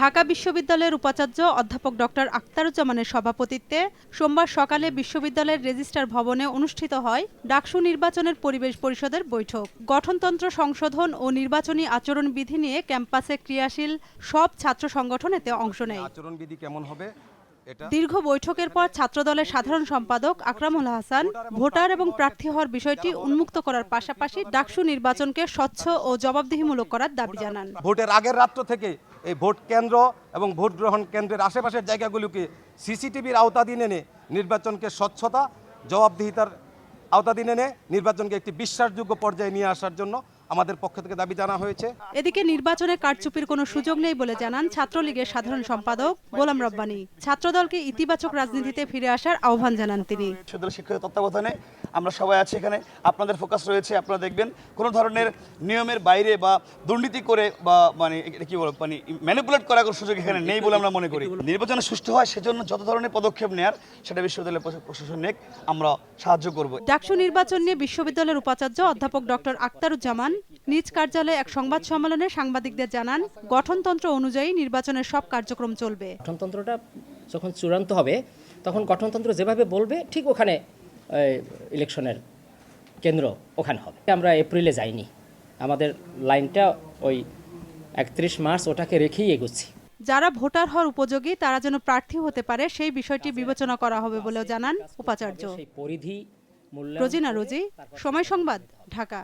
ঢাকা বিশ্ববিদ্যালয়ের উপাচার্য অধ্যাপক ডক্টর আক্তারুজ্জামানের সভাপতিত্বে সোমবার সকালে বিশ্ববিদ্যালয়ের রেজিস্ট্রার ভবনে অনুষ্ঠিত হয় ডাকসু নির্বাচনের পরিবেশ পরিষদের বৈঠক। গঠনতন্ত্র সংশোধন ও নির্বাচনী আচরণ বিধি নিয়ে ক্যাম্পাসে ক্রিয়াশীল সব ছাত্র সংগঠন এতে অংশ নেয়। আচরণবিধি কেমন হবে? দীর্ঘ বৈঠকের পর ছাত্রদলের সাধারণ সম্পাদক আকরামুল হাসান ভোটার এবং প্রার্থী হওয়ার বিষয়টি উন্মুক্ত করার পাশাপাশি ডাকসু নির্বাচনকে স্বচ্ছ ও জবাবদিহিমূলক করার দাবি জানান। ভোটের আগের রাত্র থেকে এই ভোট কেন্দ্র এবং ভোট গ্রহণ কেন্দ্রের আশেপাশের জায়গাগুলোকে সিসিটিভির আওতাধীন এনে নির্বাচনকে স্বচ্ছতা জবাবদিহিতার আওতাধীন এনে নির্বাচনকে একটি বিশ্বাসযোগ্য পর্যায়ে নিয়ে আসার জন্য আমাদের পক্ষ থেকে দাবি জানা হয়েছে। এদিকে নির্বাচনে কারচুপির কোনো সুযোগ নেই বলে জানান ছাত্রলীগের সাধারণ সম্পাদক গোলাম রব্বানী। ছাত্রদলকে ইতিবাচক রাজনীতিতে ফিরে আসার আহ্বান জানান তিনি। বিশ্ববিদ্যালয় শিক্ষকের তত্ত্বাবধানে আমরা সবাই আছি এখানে আপনাদের ফোকাস রয়েছে আপনারা দেখবেন কোনো ধরনের নিয়মের বাইরে বা দুর্নীতি করে বা মানে কি বলব মানে ম্যানিপুলেট করার কোনো সুযোগ এখানে নেই বলে আমরা মনে করি। নির্বাচনে সুষ্ঠু হয় সেজন্য যত ধরনের পদক্ষেপ নেয়ার সেটা বিশ্ববিদ্যালয় প্রশা- প্রশাসন নেক আমরা সাহায্য করব। ডাকসু নির্বাচন নিয়ে বিশ্ববিদ্যালয়ের উপাচার্য অধ্যাপক ডক্টর আক্তারুজ্জামান নিজ কার্যালয়ে এক সংবাদ সম্মেলনে সাংবাদিকদের জানান গঠনতন্ত্র অনুযায়ী নির্বাচনের সব কার্যক্রম চলবে। গঠনতন্ত্রটা যখন চূড়ান্ত হবে তখন গঠনতন্ত্র যেভাবে বলবে ঠিক ওখানে ইলেকশনের কেন্দ্র ওখানে হবে। আমরা এপ্রিলে যাইনি। আমাদের লাইনটা ওই একত্রিশ মার্চ ওটাকে রেখেই এগোচ্ছি। যারা ভোটার হওয়ার উপযোগী তারা যেন প্রার্থী হতে পারে সেই বিষয়টি বিবেচনা করা হবে বলেও জানান উপাচার্য। পরিধি রোজিনা রোজি সময় সংবাদ ঢাকা।